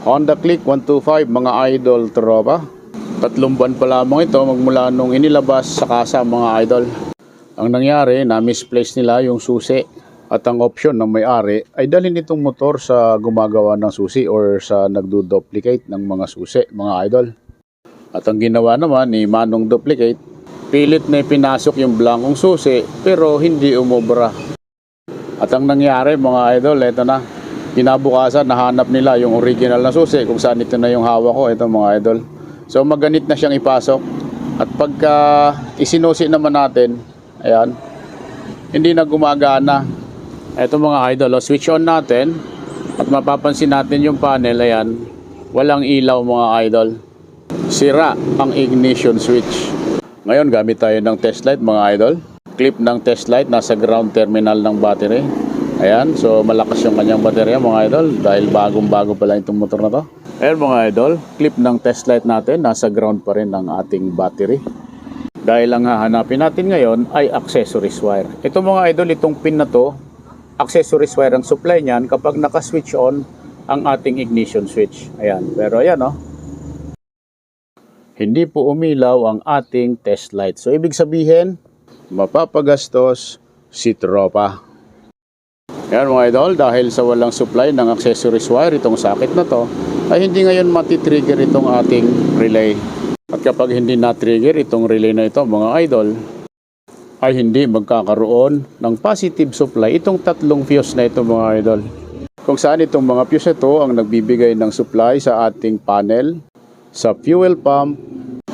Honda Click 125 mga idol tropa. Tatlong buwan pa lamang ito magmula nung inilabas sa kasa mga idol. Ang nangyari, na-misplace nila yung susi. At ang option ng may-ari ay dalhin itong motor sa gumagawa ng susi or sa nagdo-duplicate ng mga susi, mga idol. At ang ginawa naman ni Manong Duplicate, pilit na pinasok yung blankong susi pero hindi umubra. At ang nangyari mga idol, eto na. Kinabukasan, nahanap nila yung original na susi kung saan ito na yung hawak ko, ito mga idol. So maganit na siyang ipasok. At pagka isinusi naman natin, ayan, hindi na gumagana. Ito mga idol, oh, switch on natin at mapapansin natin yung panel, ayan, walang ilaw mga idol. Sira ang ignition switch. Ngayon gamit tayo ng test light mga idol. Clip ng test light nasa ground terminal ng battery. Ayan, so malakas yung kanyang baterya mga idol dahil bagong-bago pa lang itong motor na to. Ayan mga idol, clip ng test light natin nasa ground pa rin ang ating battery. Dahil ang hahanapin natin ngayon ay accessories wire. Ito mga idol, itong pin na to, accessories wire ang supply niyan kapag naka-switch on ang ating ignition switch. Ayan, pero ayan oh, hindi po umilaw ang ating test light. So, ibig sabihin, mapapagastos si tropa. Yan mga idol, dahil sa walang supply ng accessories wire, itong socket na to, ay hindi ngayon matitrigger itong ating relay. At kapag hindi na-trigger itong relay na ito, mga idol, ay hindi magkakaroon ng positive supply itong tatlong fuse na ito mga idol. Kung saan itong mga fuse ito ang nagbibigay ng supply sa ating panel, sa fuel pump,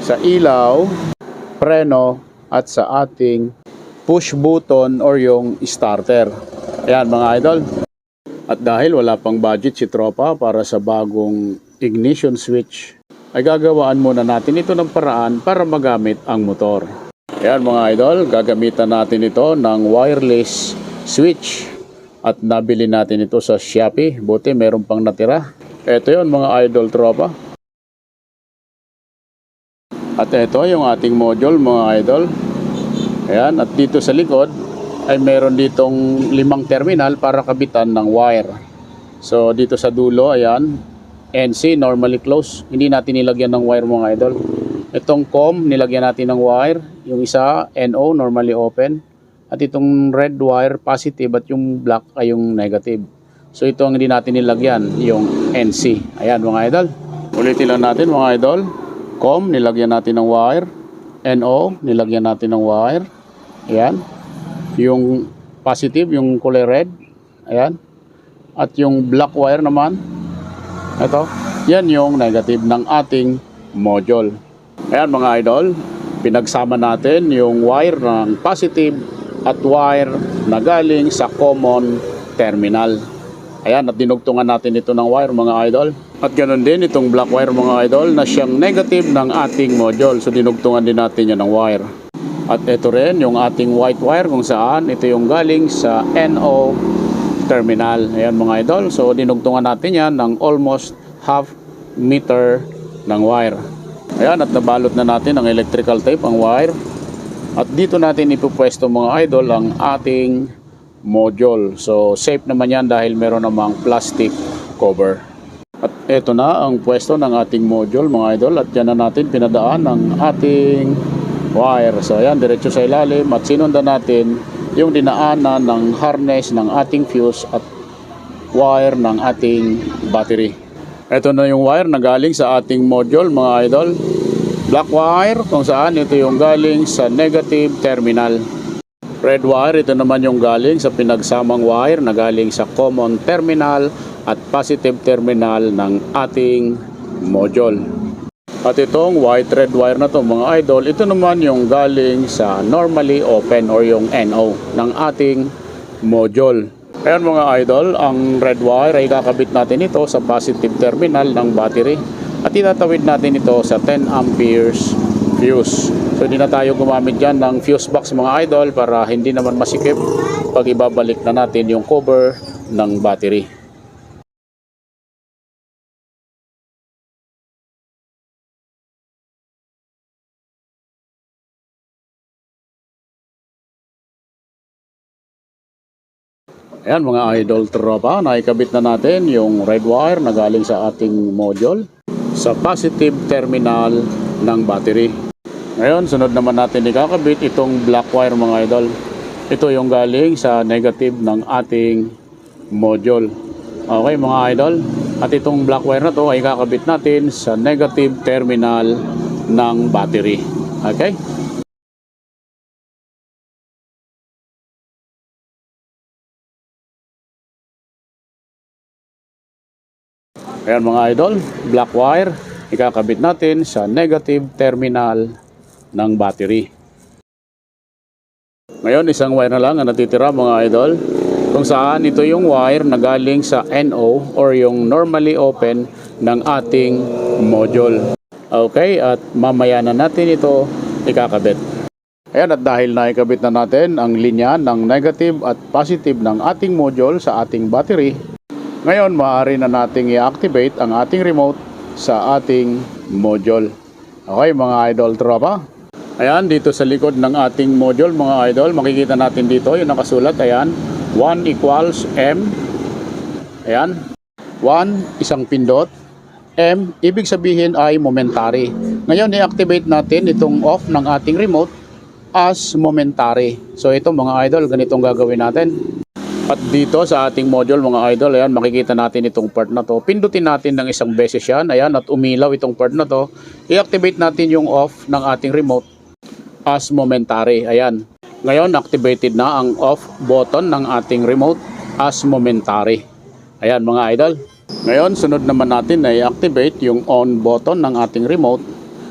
sa ilaw, preno, at sa ating push button or yung starter. Ayan mga idol. At dahil wala pang budget si Tropa para sa bagong ignition switch, ay gagawaan muna natin ito ng paraan para magamit ang motor. Ayan mga idol, gagamitan natin ito ng wireless switch at nabili natin ito sa Shopee. Buti meron pang natira. Ito yon mga idol tropa. At ito yung ating module mga idol. Ayan, at dito sa likod ay meron ditong limang terminal para kabitan ng wire. So dito sa dulo, ayan, NC normally close. Hindi natin nilagyan ng wire mga idol. Itong COM, nilagyan natin ng wire. Yung isa, NO, normally open. At itong red wire, positive at yung black ay yung negative. So ito ang hindi natin nilagyan, yung NC. Ayan mga idol. Ulitin lang natin mga idol. COM, nilagyan natin ng wire. NO, nilagyan natin ng wire. Ayan. Yung positive, yung kulay red. Ayan. At yung black wire naman. Ito. Yan yung negative ng ating module. Ayan mga idol. Pinagsama natin yung wire ng positive at wire na galing sa common terminal. Ayan, at dinugtungan natin ito ng wire mga idol. At ganoon din itong black wire mga idol na siyang negative ng ating module. So dinugtungan din natin yan ng wire. At ito rin yung ating white wire kung saan ito yung galing sa NO terminal. Ayan mga idol. So dinugtungan natin yan ng almost half meter ng wire. Ayan at nabalot na natin ng electrical tape ang wire. At dito natin ipupwesto mga idol ang ating module. So safe naman yan dahil meron namang plastic cover. At ito na ang pwesto ng ating module mga idol at yan na natin pinadaan ng ating wire. So ayan, diretso sa ilalim at sinundan natin yung dinaanan ng harness ng ating fuse at wire ng ating battery. Ito na yung wire na galing sa ating module mga idol. Black wire kung saan ito yung galing sa negative terminal. Red wire ito naman yung galing sa pinagsamang wire na galing sa common terminal at positive terminal ng ating module. At itong white red wire na to mga idol, ito naman yung galing sa normally open or yung NO ng ating module. Ayan mga idol, ang red wire ay kakabit natin ito sa positive terminal ng battery at itatawid natin ito sa 10 amperes fuse. So hindi na tayo gumamit dyan ng fuse box mga idol para hindi naman masikip pag ibabalik na natin yung cover ng battery. Ayan mga idol tropa, naikabit na natin yung red wire na galing sa ating module sa positive terminal ng battery. Ngayon, sunod naman natin ikakabit itong black wire mga idol. Ito yung galing sa negative ng ating module. Okay mga idol, at itong black wire na to ay kakabit natin sa negative terminal ng battery. Okay? Ayan mga idol, black wire, ikakabit natin sa negative terminal ng battery. Ngayon, isang wire na lang ang natitira mga idol, kung saan ito yung wire na galing sa NO or yung normally open ng ating module. Okay, at mamaya na natin ito ikakabit. Ayan, at dahil naikabit na natin ang linya ng negative at positive ng ating module sa ating battery, ngayon, maaari na nating i-activate ang ating remote sa ating module. Okay, mga idol tropa. Ayan, dito sa likod ng ating module, mga idol, makikita natin dito yung nakasulat. Ayan, 1 equals M. Ayan, 1, isang pindot. M, ibig sabihin ay momentary. Ngayon, i-activate natin itong off ng ating remote as momentary. So, ito mga idol, ganitong gagawin natin. At dito sa ating module mga idol, ayan, makikita natin itong part na to. Pindutin natin ng isang beses yan, ayan, at umilaw itong part na to. I-activate natin yung off ng ating remote as momentary, ayan. Ngayon, activated na ang off button ng ating remote as momentary. Ayan mga idol. Ngayon, sunod naman natin na i-activate yung on button ng ating remote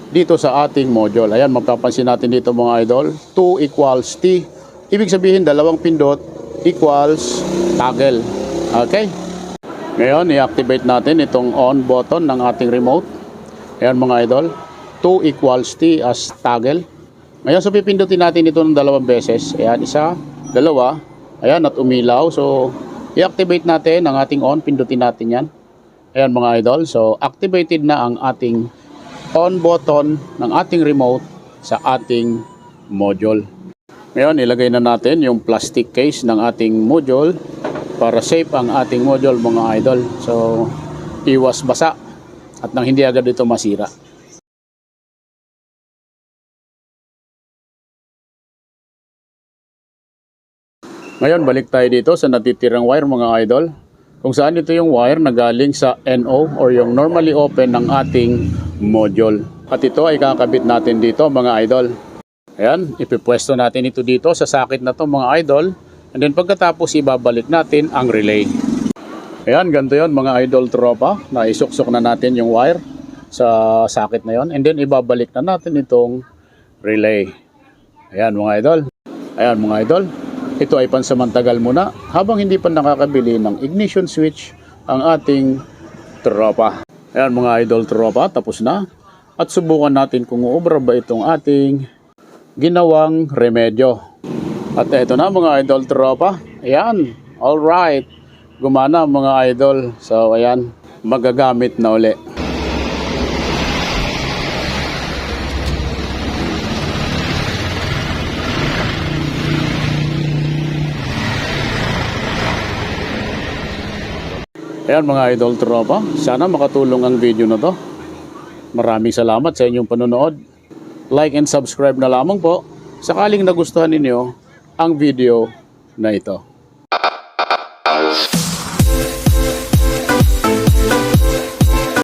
dito sa ating module. Ayan, mapapansin natin dito mga idol, 2 equals T. Ibig sabihin, dalawang pindot equals toggle. Okay? Ngayon, i-activate natin itong on button ng ating remote. Ayan mga idol. 2 equals T as toggle. Ngayon, so pipindutin natin ito ng dalawang beses. Ayan, isa, dalawa. Ayan, at umilaw. So, i-activate natin ang ating on. Pindutin natin yan. Ayan mga idol. So, activated na ang ating on button ng ating remote sa ating module. Ngayon, ilagay na natin yung plastic case ng ating module para safe ang ating module mga idol. So, iwas basa at nang hindi agad ito masira. Ngayon, balik tayo dito sa natitirang wire mga idol. Kung saan ito yung wire na galing sa NO or yung normally open ng ating module. At ito ay kakabit natin dito mga idol. Ayan, ipipwesto natin ito dito sa sakit na to mga idol. And then pagkatapos ibabalik natin ang relay. Ayan, ganito yon mga idol tropa. Naisuksok na natin yung wire sa sakit na yon. And then ibabalik na natin itong relay. Ayan mga idol. Ayan mga idol. Ito ay pansamantagal muna habang hindi pa nakakabili ng ignition switch ang ating tropa. Ayan mga idol tropa, tapos na. At subukan natin kung uubra ba itong ating ginawang remedyo. At ito na mga idol tropa. Ayan, alright. Gumana mga idol. So ayan, magagamit na uli. Ayan mga idol tropa. Sana makatulong ang video na to. Maraming salamat sa inyong panonood like and subscribe na lamang po sakaling nagustuhan ninyo ang video na ito.